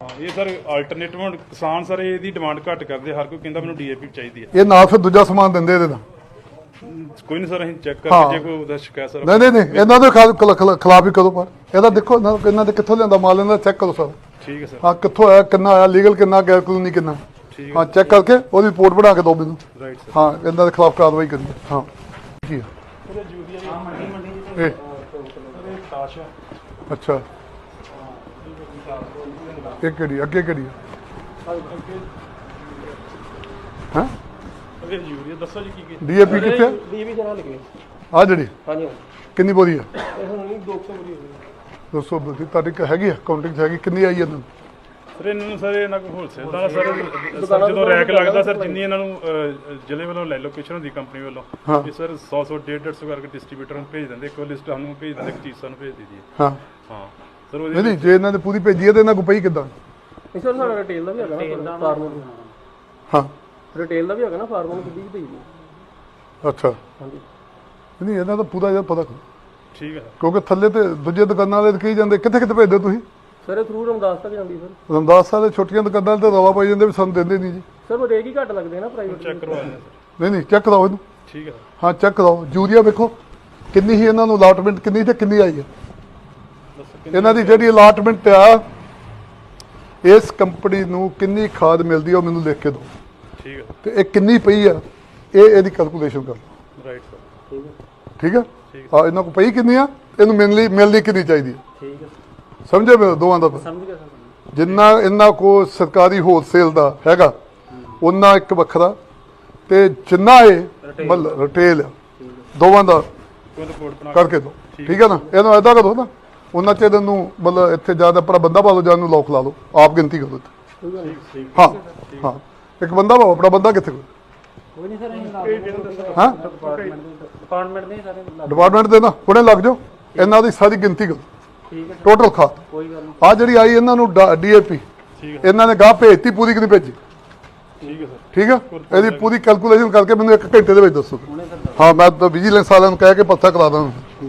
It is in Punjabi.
ਹਾਂ, ਇਹ ਸਰ ਆਲਟਰਨੇਟਿਵ ਕਿਸਾਨ ਸਰ ਇਹਦੀ ਡਿਮਾਂਡ ਘੱਟ ਕਰਦੇ ਹਰ ਕੋਈ ਕਹਿੰਦਾ ਮੈਨੂੰ ਡੀਏਪੀ ਚਾਹੀਦੀ ਹੈ। ਇਹ ਨਾਲ ਫਿਰ ਦੂਜਾ ਸਮਾਨ ਦਿੰਦੇ ਇਹਦੇ ਨਾਲ ਕੋਈ ਨਹੀਂ ਸਰ ਅਸੀਂ ਚੈੱਕ ਹਾਂ। ਕਰਕੇ ਜੇ ਕੋਈ ਉਹਦਾ ਸ਼ਿਕਾਇਤ ਸਰ ਨਹੀਂ ਨਹੀਂ ਨਹੀਂ ਇਹਨਾਂ ਦੇ ਖਿਲਾ- ਖਿਲਾ- ਖਿਲਾ- ਖਿਲਾਫ ਹੀ ਕਰੋ ਪਰ। ਇਹਦਾ ਦੇਖੋ ਇਹਨਾਂ ਇਹਨਾਂ ਦੇ ਕਿੱਥੋਂ ਲਿਆਂਦਾ ਮਾਲ ਇਹਨਾਂ ਦਾ ਚੈੱਕ ਕਰੋ ਸਰ। ਠੀਕ ਹੈ ਸਰ। ਹਾਂ ਕਿੱਥੋਂ ਆਇਆ ਕਿੰਨਾ ਆਇਆ ਲੀਗਲ ਕਿੰਨਾ ਗੈਰ ਕਾਨੂੰਨੀ ਕਿੰਨਾ। ਠੀਕ ਹਾਂ ਚੈੱਕ ਕਰਕੇ ਉਹਦੀ ਰਿਪੋਰਟ ਬਣਾ ਕੇ ਦਿਓ ਮੈਨੂੰ। ਰਾਈਟ ਸਰ ਹਾਂ ਇਹਨਾਂ ਦੇ ਖਿਲਾਫ ਕਾਰਵਾਈ ਕਰੀ ਹਾਂ। ਹੈ ਇਹ। ਅੱਛਾ। ਇਹ ਕਿਹੜੀ ਅੱਗੇ ਕਿਹੜੀ ਹਾਂ? ਇਹ ਯੂਰੀਆ ਦੱਸੋ ਜੀ ਕੀ ਕੀ ਡੀਏਪੀ ਕਿੱਥੇ ਡੀਵੀ ਜਨਾ ਲਿਖੇ ਆ ਜਿਹੜੀ? ਹਾਂਜੀ ਕਿੰਨੀ ਬੋਰੀ ਹੈ ਇਹ ਹੁਣ ਨਹੀਂ 200 ਬਰੀ ਹੋ ਗਈ। 200 ਬੋਰੀ। ਤੁਹਾਡੀ ਹੈਗੀ ਆ? ਕਾਊਂਟਿੰਗ ਹੈਗੀ? ਕਿੰਨੀ ਆਈ ਇਹਨਾਂ ਨੂੰ ਸਰ ਇਹਨਾਂ ਨੂੰ ਸਰ ਇਹਨਾਂ ਕੋਲ ਹੋਲਸੇਲ ਦਾ ਸਰ ਸਰ ਜਦੋਂ ਰੈਕ ਲੱਗਦਾ ਸਰ ਜਿੰਨੀ ਇਹਨਾਂ ਨੂੰ ਅਹ, ਜ਼ਿਲ੍ਹੇ ਵੱਲੋਂ ਲੈ ਲੋਕੇਸ਼ਨ ਹੁੰਦੀ ਕੰਪਨੀ ਵੱਲੋਂ ਹਾਂ। ਇਹ ਸਰ 100 100 150 150 ਕਰਕੇ ਡਿਸਟ੍ਰੀਬਿਊਟਰ ਨੂੰ ਭੇਜ ਦਿੰਦੇ। ਇੱਕ ਲਿਸਟ ਸਾਨੂੰ ਭੇਜ ਦਿੰਦੇ ਇੱਕ ਚੀਜ਼ ਸਾਨੂੰ ਭੇਜ ਦਿੰਦੀ ਹੈ। ਹਾਂ। ਹਾਂ। ਸਰ ਨਹੀਂ ਉਹਦੇ ਨਹੀਂ ਜੇ ਇਹਨਾਂ ਨੇ ਪੂਰੀ ਭੇਜੀ ਹੈ ਤੇ ਇਹਨਾਂ ਕੋ ਪਈ ਕਿੱਦਾਂ? ਇਸ ਵਾਰ ਸਾਡਾ ਰਿਟੇਲ ਦਾ ਵੀ ਹੈਗਾ ਨਾ ਫਾਰਮਰ ਨੂੰ। ਹਾਂ। ਰਿਟੇਲ ਦਾ ਵੀ ਹੈਗਾ ਨਾ ਫਾਰਮਰ ਨੂੰ ਕਿੱਡੀ ਭੇਜ ਅੱਛਾ। ਹਾਂਜੀ। ਨਹੀਂ ਇਹਨਾਂ ਦਾ ਪੂਰਾ ਜਿਹਾ ਪਤਾ ਕਰੋ। ਠੀਕ ਹੈ। ਕਿਉਂਕਿ ਥੱਲੇ ਤੇ ਦੂਜੇ ਦੁਕਾਨਾਂ ਵਾਲੇ ਕਹੀ ਜਾਂਦੇ ਕਿੱਥੇ ਕਿੱਥੇ ਭੇਜਦੇ ਤੁਸੀਂ? ਸਰ ਇਹ ਥਰੂ ਰਮਦਾਸ ਤੱਕ ਜਾਂਦੀ ਸਰ। ਰਮਦਾਸ ਸਾਹਿਬ ਦੇ ਛੋਟੀਆਂ ਦੁਕਾਨਾਂ ਤੇ ਰਵਾ ਪਾਈ ਜਾਂਦੇ ਵੀ ਸਾਨੂੰ ਦਿੰਦੇ ਨਹੀਂ ਜੀ। ਸਰ ਉਹ ਰੇਟ ਹੀ ਘੱਟ ਲੱਗਦੇ ਨਾ ਪ੍ਰਾਈਵੇਟ ਚੈੱਕ ਕਰਵਾ ਦਿੰਦੇ ਸਰ। ਨਹੀਂ ਨਹੀਂ ਚੈੱਕ ਕਰਾਓ ਇਹਨੂੰ। ਠੀਕ ਹੈ। ਹਾਂ ਚੈੱਕ ਕਰਾਓ। ਯੂਰੀਆ ਵੇਖੋ ਕਿੰਨੀ ਹੀ ਇਹਨਾਂ ਨੂੰ ਅਲਾਟਮੈਂਟ ਕਿੰਨੀ ਤੇ ਕਿੰਨੀ ਆਈ ਹੈ। ਇਹਨਾਂ ਦੀ ਜਿਹੜੀ ਅਲਾਟਮੈਂਟ ਆ ਇਸ ਕੰਪਨੀ ਨੂੰ ਕਿੰਨੀ ਖਾਦ ਮਿਲਦੀ ਆ ਉਹ ਮੈਨੂੰ ਲਿਖ ਕੇ ਦਿਓ। ਠੀਕ ਹੈ ਤੇ ਇਹ ਕਿੰਨੀ ਪਈ ਆ ਇਹ ਇਹਦੀ ਕੈਲਕੂਲੇਸ਼ਨ ਕਰ ਲਓ। ਰਾਈਟ ਸਰ ਠੀਕ ਹੈ ਆ? ਇਹਨਾਂ ਕੋ ਪਈ ਕਿੰਨੀ ਆ? ਇਹਨੂੰ ਮਿਲਣੀ ਮਿਲਣੀ ਕਿੰਨੀ ਚਾਹੀਦੀ ਹੈ ਠੀਕ ਹੈ ਸਮਝੇ ਮੇਰੇ ਦੋਵਾਂ ਦਾ? ਸਮਝ ਗਿਆ ਸਰ। ਜਿੰਨਾ ਇਹਨਾਂ ਕੋ ਸਰਕਾਰੀ ਹੋਲਸੇਲ ਦਾ ਹੈਗਾ ਉਹਨਾਂ ਇੱਕ ਵੱਖਰਾ। ਤੇ ਜਿੰਨਾ ਇਹ ਮਤਲਬ ਰਿਟੇਲ ਦੋਵਾਂ ਦਾ ਕੋਈ ਰਿਪੋਰਟ ਬਣਾ ਕਰਕੇ ਦੋ ਠੀਕ ਹੈ ਨਾ? ਇਹਨੂੰ ਐਦਾਂ ਕਰੋ ਨਾ। ਉਹਨਾਂ ਚ ਨੂੰ ਮਤਲਬ ਇੱਥੇ ਜ਼ਿਆਦਾ ਆਪਣਾ ਬੰਦਾ ਪਾ ਲਓ ਜਾਂ ਨੂੰ ਲੋਕ ਲਾ ਲਓ। ਆਪ ਗਿਣਤੀ ਕਰੋ ਇੱਥੇ। ਹਾਂ ਹਾਂ। ਇੱਕ ਬੰਦਾ ਪਾਓ ਆਪਣਾ ਬੰਦਾ ਕਿੱਥੇ ਕੋਈ ਨਹੀਂ ਸਰ ਹਾਂ? ਡਿਪਾਰਟਮੈਂਟ ਦੇ ਸਾਰੇ ਲੱਗ- ਡਿਪਾਰਟਮੈਂਟ ਦੇ ਨਾ ਹੁਣੇ ਲੱਗ ਜਾਓ। ਇਹਨਾਂ ਦੀ ਸਾਰੀ ਗਿਣਤੀ ਕਰੋ। ਠੀਕ ਹੈ ਟੋਟਲ ਖਾਤ ਕੋਈ ਗੱਲ ਨਹੀਂ। ਆ ਜਿਹੜੀ ਆਈ ਇਹਨਾਂ ਨੂੰ ਡੀਏਪੀ ਠੀਕ ਇਹਨਾਂ ਨੇ ਗਾਹ ਭੇਜਤੀ ਪੂਰੀ ਕਿ ਨਹੀਂ ਭੇਜੀ? ਠੀਕ ਹੈ ਸਰ। ਠੀਕ ਹੈ? ਇਹਦੀ ਪੂਰੀ ਕੈਲਕੂਲੇਸ਼ਨ ਕਰਕੇ ਮੈਨੂੰ ਇੱਕ ਘੰਟੇ ਦੇ ਵਿੱਚ ਦੱਸੋ। ਹਾਂ ਮੈਂ ਤਾਂ ਵਿਜੀਲੈਂਸ ਵਾਲਿਆਂ ਨੂੰ ਕਹਿ ਕੇ ਪੱਥਾ ਕਰਾ ਦਾਂ